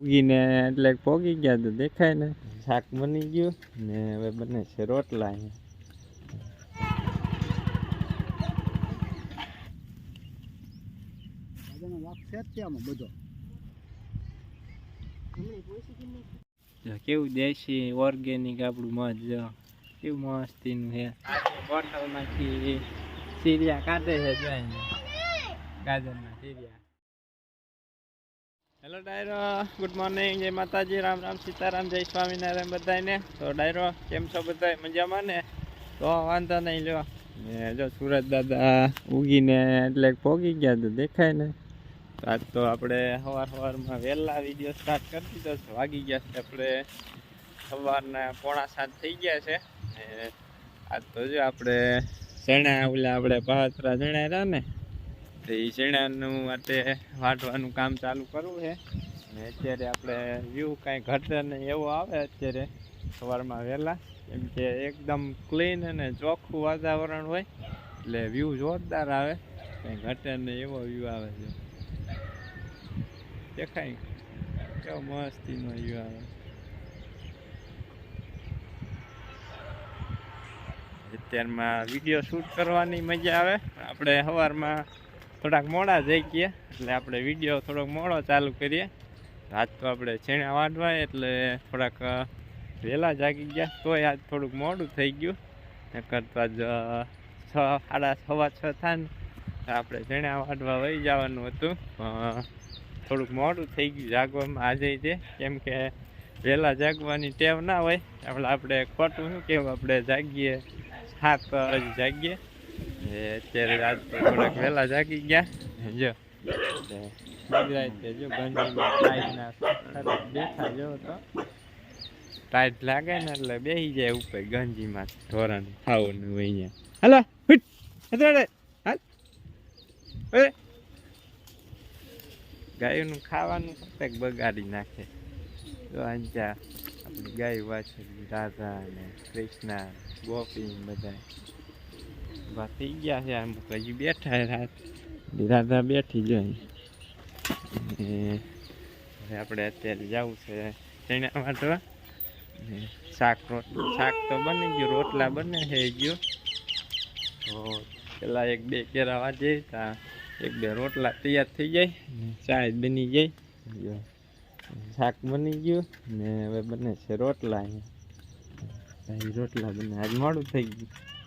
ઉગીને એટલે પોગી ગયા તો દેખાય ને. શાક બની ગયું ને હવે બને છે રોટલા કેવું દેશી ઓર્ગેનિક આપણું મજ જો. કેવું મસ્તીનું છે. બોટલમાંથી સીરિયા કાઢે છે જો અહીંયા. ગાજરના સીરિયા. હેલો ડાયરો ગુડ મોર્નિંગ જય માતાજી. રામ રામ, સીતારામ, જય સ્વામિનારાયણ બધાને તો ડાયરો કેમ છો બધા મજામાં ને? તો, વાંધો નહીં, લ્યો. ને, જો સુરત દાદા ઉગીને એટલે પોગી ગયા તો દેખાય ને. આજ તો આપણે સવાર સવારમાં વહેલા વીડિયો સ્ટાર્ટ કરી દીધો છે. વાગી ગયા છે આપણે. સવારના પોણા સાત થઈ ગયા છે. આજ તો જો આપણે જણા ઓલા આપણે પાત્રા ચણા ને તો એ ચણાનું માટે વાટવાનું કામ ચાલુ કરવું છે. અને અત્યારે આપણે વ્યૂ કાંઈ ઘટે નહીં એવો આવે અત્યારે સવારમાં વહેલા. કેમ કે એકદમ ક્લીન અને ચોખ્ખું વાતાવરણ હોય, એટલે વ્યૂ જોરદાર આવે. કંઈ ઘટે ને એવો વ્યૂ આવે છે. દેખાય? કેવો મસ્તીનો વ્યૂ આવે. અત્યારમાં વીડિયો શૂટ કરવાની મજા આવે. આપણે સવારમાં થોડાક મોડા જઈ ગયા એટલે આપણે વીડિયો થોડોક મોડો ચાલુ કરીએ. આજ તો આપણે છેણા વાંઢવા એટલે થોડાક વહેલા જાગી ગયા. તોય આજ થોડુંક મોડું થઈ ગયું. કરતાં જ છ, સાડા સવા છ થાય ને આપણે છેણા વાટવા વહી જવાનું હતું. થોડુંક મોડું થઈ ગયું જાગવામાં આજે છે કેમ કે વહેલા જાગવાની ટેવ ના હોય. એટલે આપણે ખોટું શું કેવું આપણે જાગીએ સાત વાગે જાગીએ. અત્યારે રાત થોડાક વહેલા જાગી ગયા. જો. જો બેઠા જો તો. ટાઈટ લાગે ને એટલે બેસી જાય ઉપર ગંજીમાં ધોરણ ખાવાનું હોય અહીંયા. હાલો હુટ હાલ. એ. ગાયોનું ખાવાનું કંઈક બગાડી નાખે. તો અંજા આપણી ગાય વાછળી રાધા ને કૃષ્ણા ગોપી બધા ઊભા થઈ ગયા છે અમુક હજી બેઠા રાધા બેઠી જાય હવે આપણે અત્યારે જવું છે ચણા વાટવા શાક શાક તો બની ગયું રોટલા બને છે ગયો તો પેલા એક બે કેરા વાજે તા એક બે રોટલા તૈયાર થઈ જાય ચાય બની જાય શાક બની ગયું ને હવે બને છે રોટલા રોટલા બને આજ મોડું થઈ ગયું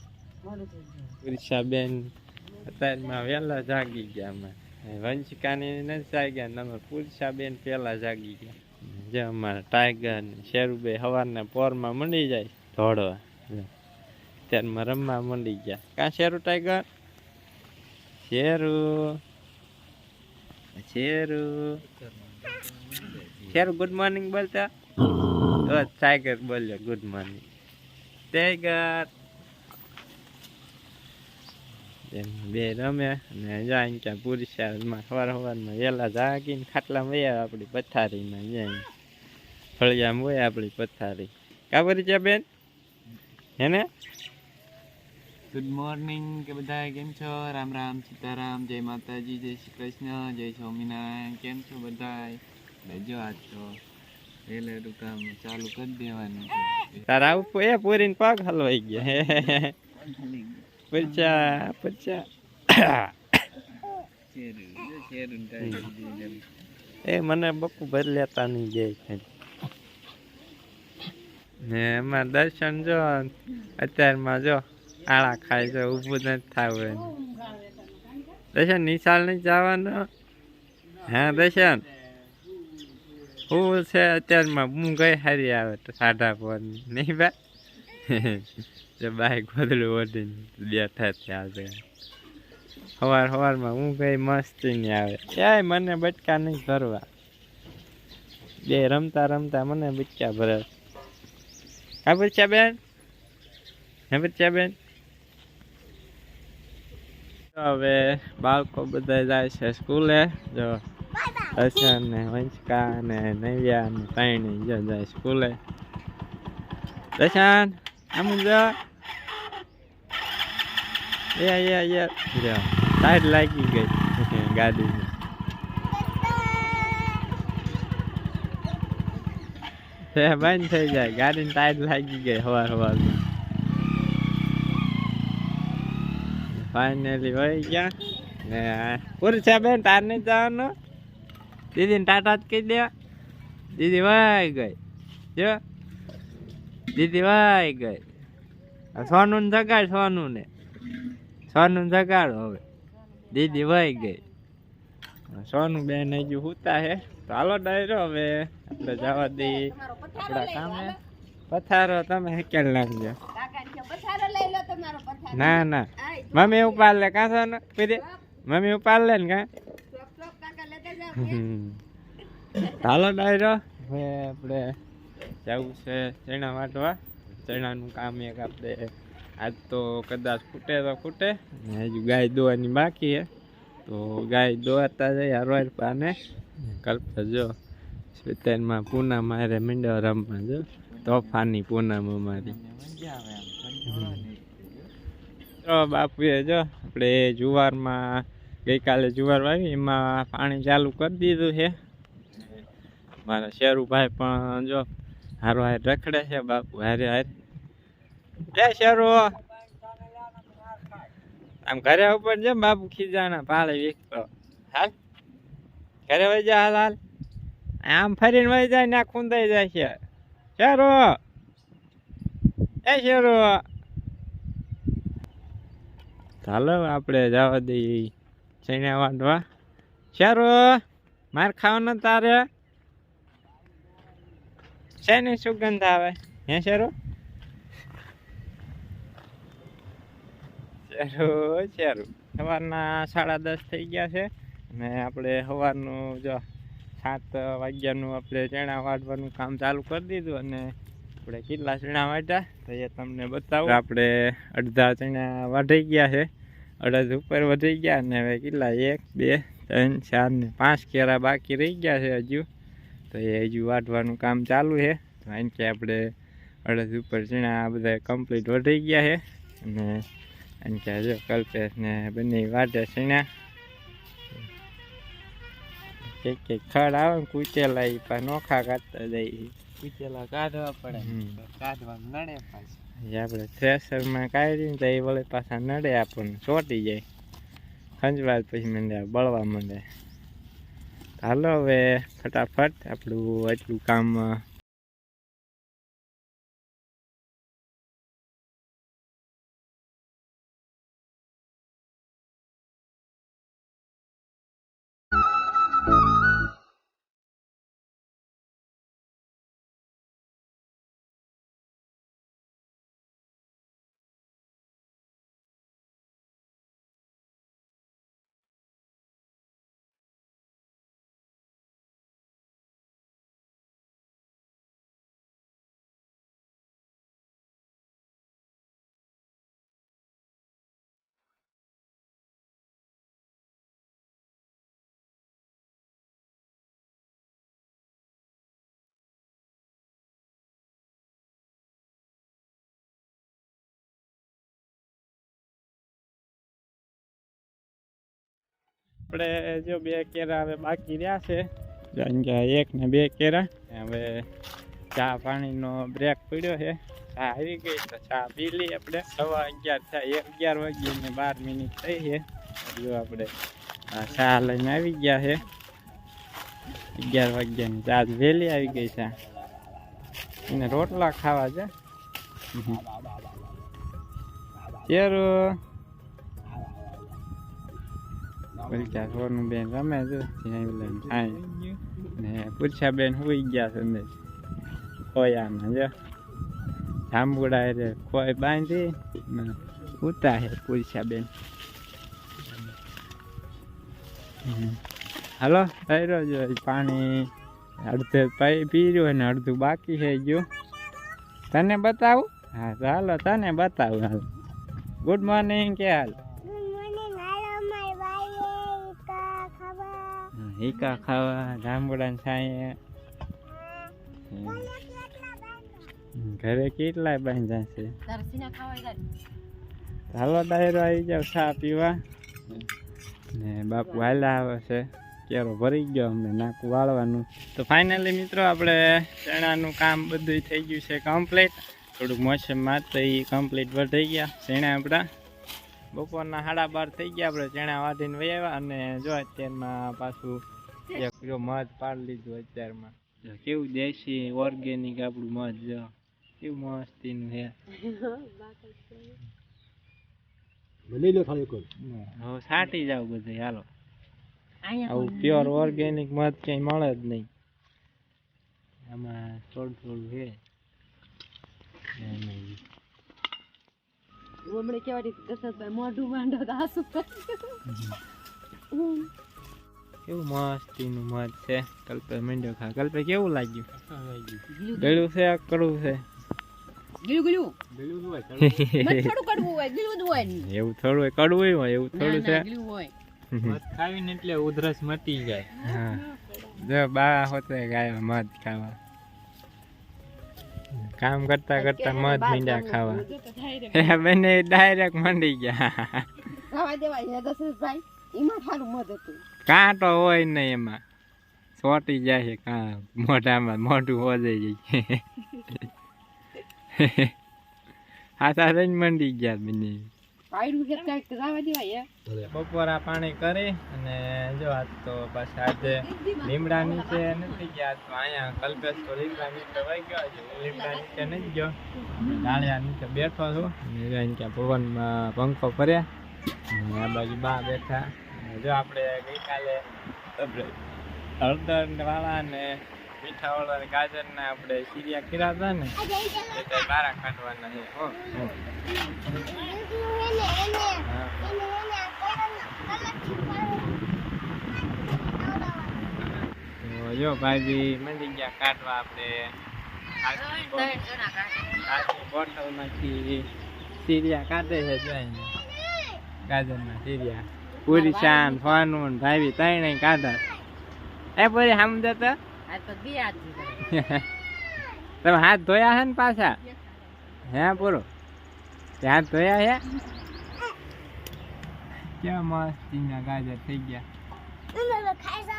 પુરુષાબેન અત્યારમાં વહેલા જાગી ગયા અમે. વંશિકાની નથી જાગ્યા, ને અમે પુરુષાબેન પહેલાં જાગી ગયા. જે અમારા ટાઈગર ને શેરુભાઈ સવારના પોરમાં મંડી જાય દોડવા અત્યારમાં રમવા મંડી ગયા. કાં Sheru tiger? Sheru. Sheru. Sheru good morning બોલતા? ટાઈગર બોલ્યો ગુડ મોર્નિંગ ટાઈગર. બે રમે અને જાય ત્યાં પુરુષામાં સવાર સવારમાં વહેલા જાગીને ખાટલામાં વયા આપણી પથારીમાં જાય ફળિયામાં હોય આપણી પથારી. કાબરી છે બેન હેને? ગુડ મોર્નિંગ કે બધા કેમ છો? રામ રામ સીતારામ જય માતાજી જય શ્રી કૃષ્ણ જય સ્વામિનારાયણ કેમ છો બધા બેજો આજ તો વહેલેરું કામ ચાલુ કરી દેવાનું તારા ઉપર એ પૂરીને પગ હલવાઈ ગયા. પચા પચા. એ મને બકુ ભર લેતા નહીં જાય ને એમાં દર્શન જો અત્યારમાં જો આળા ખાય છે ઊભું નથી થવું દર્શન નિશાળ નહીં જવાનો હા દર્શન હું છે અત્યારમાં હું ગઈ હારી આવે તો સાડા પર નહીં બા જો બાઈક ગોદડું ઓઢીને બેઠા છે સવાર સવારમાં હું કઈ મસ્તી નહીં આવે. ક્યાંય મને બટકા નહીં ભરવા. બે રમતા રમતા મને બચકા ભરે હા બચ્ચા બેન હે બચ્ચા બેન હવે બાળકો બધા જાય છે સ્કૂલે. જો હસન ને વંચકા ને નવ્યા ને ત્રણે જો જાય સ્કૂલે. દર્શન આમ જો. યા યા યા જો ટાઈટ લાગી ગઈ ગાડીની તે બંધ થઈ જાય. ગાડીની ટાયર લાગી ગઈ હવાર હવારમાં ફાઇનલી હોય ગયા. ને પૂરી છે, બેન, તાર નહીં જવાનું? દીદીને ટાટા જ કહી દેવા. દીદી, વાય, ગઈ. જો. દીદી, વાય, ગઈ. સોનું ને જગાડ, સોનું ને. સોનું જગાડો હવે. દીદી વહી ગઈ. સોનું બેન હજુ હુતા હે. તો હાલો ડાયરો હવે. આપણે જવા દઈએ. આપણા કામે પથારો તમે હેકેલ નાખજો. ના ના. મમ્મી ઉપાડ લે કાં સોનું? પીધી મમ્મી ઉપાડ લે ને કાં? ચાલો ડાયરો. હવે આપણે જવું છે ચણા વાટવા. ચણાનું કામ એક આપણે આજ તો કદાચ ફૂટે તો ને હજુ ગાય દોવાની બાકી છે. તો ગાય દોવાતા જાય હરવાર પાને. કલ્પા જો સ્વેતરમાં પૂના મારે મીંડો રમવા જો તોફાની પૂનામાં મારી. તો બાપુએ જો આપણે જુવારમાં ગઈકાલે જુવાર વાવી, એમાં પાણી ચાલુ કરી દીધું છે. મારા શેરુભાઈ પણ જો હારો હાર રખડે છે બાપુ, હારે હાર એ શેરુ. આમ ઘરે ઉપર છે બાપુ ખીજાના પાળે વીકતો હાલ ઘરે વહી જા હાલ હાલ. આમ ફરીને વહી જાય ને ખૂંદાઈ જાય છે. શેરુ. એ શેરો. ચાલો આપણે જવા દઈએ ચણ્યા વાંધવા શારો, માર ખાવાનો તારે? શેની સુગંધ આવે? હે શારો? શારો શારું સવારના સાડા દસ થઈ ગયા છે અને આપણે સવારનું જો સાત વાગ્યાનું આપણે ચણા વાટવાનું કામ ચાલુ કરી દીધું અને આપણે કેટલા ચણા વાટ્યા તો એ તમને બતાવું. આપણે અડધા ચણા વાઢી ગયા છે. અડધ ઉપર વધી ગયા અને હવે કેટલા? એક, બે, ત્રણ, ચાર ને પાંચ કેરા બાકી રહી ગયા છે હજુ. તો એ હજુ વાટવાનું કામ ચાલુ છે. એમ કે આપણે અડધ ઉપર ચણા બધા કમ્પ્લીટ વધી ગયા છે અને કે જો કલ્પેશ ને બંને વાટે ચણા કંઈક કંઈક ખડ આવે ને કૂચેલા એ પણ નોખા કાઢતા જાય કૂચેલા કાઢવા પડે. કાઢવાનું નડે પાછું. આપણે થ્રેસરમાં કાઢીને તો એ વળી પાછા નડે આપણને ચોટી જાય. ખંજવાળ પછી મને બળવા માંડે. હાલો હવે ફટાફટ આપણું આટલું કામ આપણે જો બે કેરા હવે બાકી રહ્યા છે. કારણ કે એક ને બે કેરા. હવે ચા પાણીનો બ્રેક પડ્યો છે. ચા આવી ગઈ તો ચા પી લઈએ આપણે. સવા અગિયાર થાય અગિયાર વાગ્યે ને બાર મિનિટ થઈ છે. જો આપણે ચા લઈને આવી ગયા છે. અગિયાર વાગ્યાની ચા વહેલી આવી ગઈ છે. એને રોટલા ખાવા છે ચેરો સોનું બેન રમે છે ત્યાં લઈને થાય ને પૂછ્યા બેન હોઈ ગયા છે ખોયામાં જો જાંબુડા રે ખોય બાંધી ને ઉતા હે પૂછ્યા બેન. હાલો રહ્યો જો પાણી અડધે પી રહ્યું ને અડધું બાકી છે ગયું તને બતાવું હા ચાલો તને બતાવું હાલ ગુડ મોર્નિંગ કે હાલ હિકા ખાવા જાંબુડા છાંયે ઘરે કેટલા બાંધ્યા છે? હાલો ડાયરો આવી જાવ ચા પીવા. ને બાપુ હાલા આવે છે. કેરો ભરી ગયો અમને નાકું વાળવાનું. તો ફાઇનલી મિત્રો આપણે ચણાનું કામ બધું થઈ ગયું છે કમ્પ્લીટ થોડુંક મોસમમાં તો એ કમ્પ્લીટ થઈ ગયા. ચણા આપણા. બપોરના સાડા બાર થઈ ગયા આપણે ચણા વાઢીને વહી આવ્યા અને જો અત્યારમાં પાછું એક જો મધ પાડી લીધું અત્યારમાં. કેવું દેશી ઓર્ગેનિક આપણું મધ જો. કેવું મસ્તીનું છે. લઈ લો ખાલી કોઈ હવે સાટી જાવ બધે હાલો. આવું પ્યોર ઓર્ગેનિક મધ ક્યાંય મળે જ નહીં. આમાં થોડું થોડું છે. એમાં હમણે કેવાડી કસરતભાઈ મોઢું માંડો આસુ કેવું મસ્તીનું મધ છે. કલ્પે મીંડો ખા. કલ્પે કેવું લાગ્યું? ગળ્યું છે આ કડવું છે? મત થોડું કડવું હોય હોય ને. એવું થોડું હોય કડવું હોય એવું થોડું છે. ના ખાવીને એટલે ઉધરસ મટી જાય. હા. જો બા હોતે ગાય મધ ખાવા. કામ કરતા કરતા મધ મીંડા ખાવા. બંને ડાયરેક્ટ મંડી ગયા. ને કાંટો હોય નહીં એમાં. ચોટી જાય છે કાં. મોઢામાં મોઢું હોજાઈ જાય હાથા રહીને મંડી ગયા બંને. પાયરું છે કાંઈક ખાવા દેવાય બપોરા પાણી કરી અને જો આજ તો બસ આજે લીમડા નીચે નથી ગયા, તો અહીંયા કલ્પેશ તો લીમડા નીચે વહી ગયો લીમડા નીચે નથી ગયો. ડાળિયા નીચે બેઠો છું. અને ક્યાં પવનમાં પંખો ફર્યા. આ બાજુ બા બેઠા. જો આપણે ગઈકાલે હળદર વાળા ને મીઠા વાળા ને ગાજર ને આપણે સીરિયા કર્યા હતા ને એટલે મારા કાઢવાના છે જો ભાઈ મંદિર મંડી ગયા કાઢવા આપણે. બોટલમાંથી સીરિયા કાઢે છે જોઈને ગાજરના સીરિયા. પૂરી શાન ફાનું ભાઈ બી ત્રણેય કાઢા. એ પૂરી સામે તો. તમે હાથ ધોયા છે ને પાછા? હે પૂરો? તે હાથ ધોયા છે કેવા મસ્તીના ગાજર થઈ ગયા.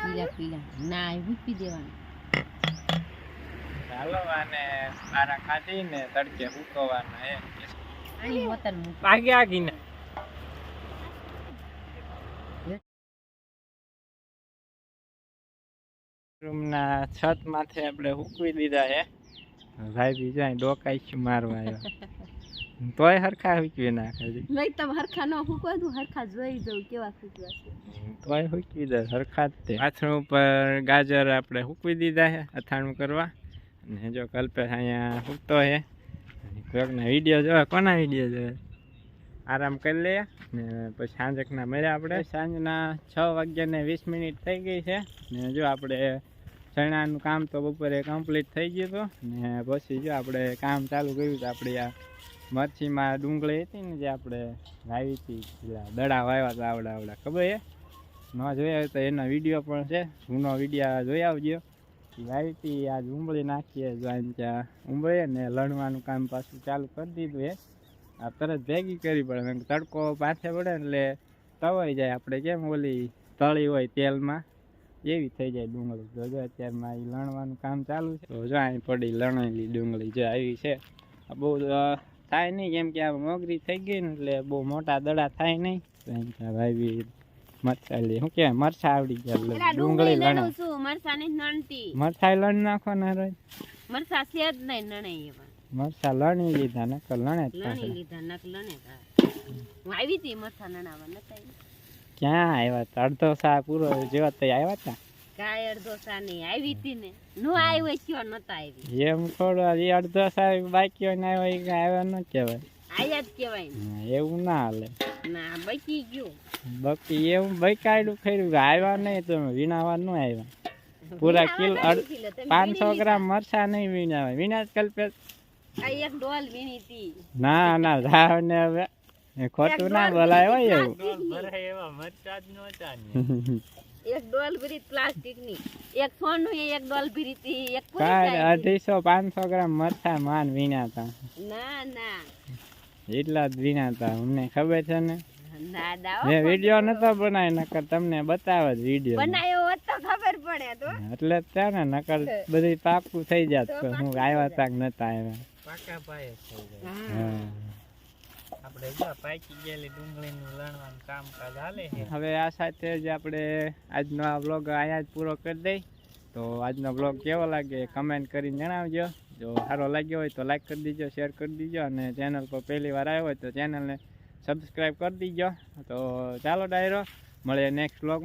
પીલા પીલા ના દેવાનું. ચાલો આને તડકે સુકવવાના હે આની આગીને. રૂમના છત માથે આપણે હુકવી દીધા છે ભાઈ બીજા ડોકાઈ છે મારવા આવ્યા. તોય હરખા હુકવી નાખે છે. નહીં તમે હરખા ન ફૂકવા તું હરખા જોઈ જવું કેવા ફૂકવા છે. તોય હુકવી દે હરખા જ તે. પાછળ ઉપર ગાજર આપણે હુકવી દીધા છે અથાણું કરવા. અને જો કલ્પેશ અહીંયા હુકતો છે. કોઈકના વીડિયો જોવે કોના વીડિયો જોવે? આરામ કરી લઈએ ને પછી સાંજકના મળ્યા આપણે. સાંજના છ વાગ્યાને વીસ મિનિટ થઈ ગઈ છે. ને જો આપણે ચણાનું કામ તો બપોરે કમ્પ્લીટ થઈ ગયું હતું. ને પછી જો આપણે કામ ચાલુ કર્યું તો આપણે આ મરચીમાં ડુંગળી હતી ને જે આપણે લાવી હતી, પેલા દડા વાવ્યા હતા આવડા આવડા, ખબર હે ન જોયા હોય તો એનો વીડિયો પણ છે, જૂનો વીડિયો જોઈ આવજો. લાવી હતી, આજ ઉંબળી નાખીએ, જો આમ ત્યાં ઉંબળીએ ને લણવાનું કામ પાછું ચાલુ કરી દીધું એ આ તરત ભેગી કરવી પડે કારણ તડકો પાછે પડે એટલે તવાઈ જાય. આપણે કેમ ઓલી તળી હોય તેલમાં, એવી થઈ જાય ડુંગળી. તો અત્યારમાં એ લણવાનું કામ ચાલુ છે. તો જો અહીં પડી લણેલી ડુંગળી, જે આવી છે. આ બહુ થાય નહીં કેમ કે આ મોગરી થઈ ગઈ ને એટલે બહુ મોટા દડા થાય નહીં. ભાઈ મરસાલી શું કે મરસા આવડી ગયા ડુંગળી લણે. છું મરસા ની નણતી લણ નાખવાના રોજ? મરસા છે જ નહીં નણે એવા મરચા લણી લીધા નકલ લણે લણી લીધા નક લણે હું આવી હતી મરસા નણાવા નતા ક્યાં આવ્યા અડધો સા પૂરો જેવા તઈ આવ્યા હતા અડધો સા આવી હતી ને. નો આવ્યો કયો નતા આવી એમ થોડો એ અડધો સા બાકી હોય ને આવ્યો એ કાંઈ ન કહેવાય. આયા જ કહેવાય એવું ના હાલે. ના બચી ગયું. બાકી એવું આવ્યા નહીં તો વીણાવા ન આવ્યા. પૂરા કિલો પાંચસો ગ્રામ મરસા નહીં વીણાવા. વીણા જ કલ્પે એક ડોલ વીણી હતી. ના ના જાવ ને હવે. ખોટું ના બોલાય હોય એવું. એક ડોલ ભરી પ્લાસ્ટિકની એક સોનું એક ડોલ ભરી હતી એક. અઢીસો પાંચસો ગ્રામ મરચા માન વીણા હતા ના ના. એટલા જ વીણા હતા અમને ખબર છે ને? ના ના હો, મેં વીડિયો નતો બનાવી નકર તમને બતાવે જ વીડિયો. બનાવ્યો હોત તો ખબર પડે તો. એટલે જ ત્યાં ને નકર બધી પાકું થઈ જાત. હું આવ્યા તાક નતા આવ્યા. પાકા પાયે થઈ જાય. હા. હા. આપણે જો પાકી ગયેલી ડુંગળીનું લણવાનું કામકાજ હાલે છે. હવે આ સાથે જ આપણે આજનો આ બ્લોગ અહીંયા જ પૂરો કરી દઈ. તો આજનો બ્લોગ કેવો લાગે કમેન્ટ કરીને જણાવજો. જો સારો લાગ્યો હોય તો લાઈક કરી દીજો શેર કરી દીજો અને ચેનલ પર પહેલી વાર આવ્યો હોય તો ચેનલને સબસ્ક્રાઈબ કરી દીજો. તો ચાલો ડાયરો, મળીએ નેક્સ્ટ બ્લોગ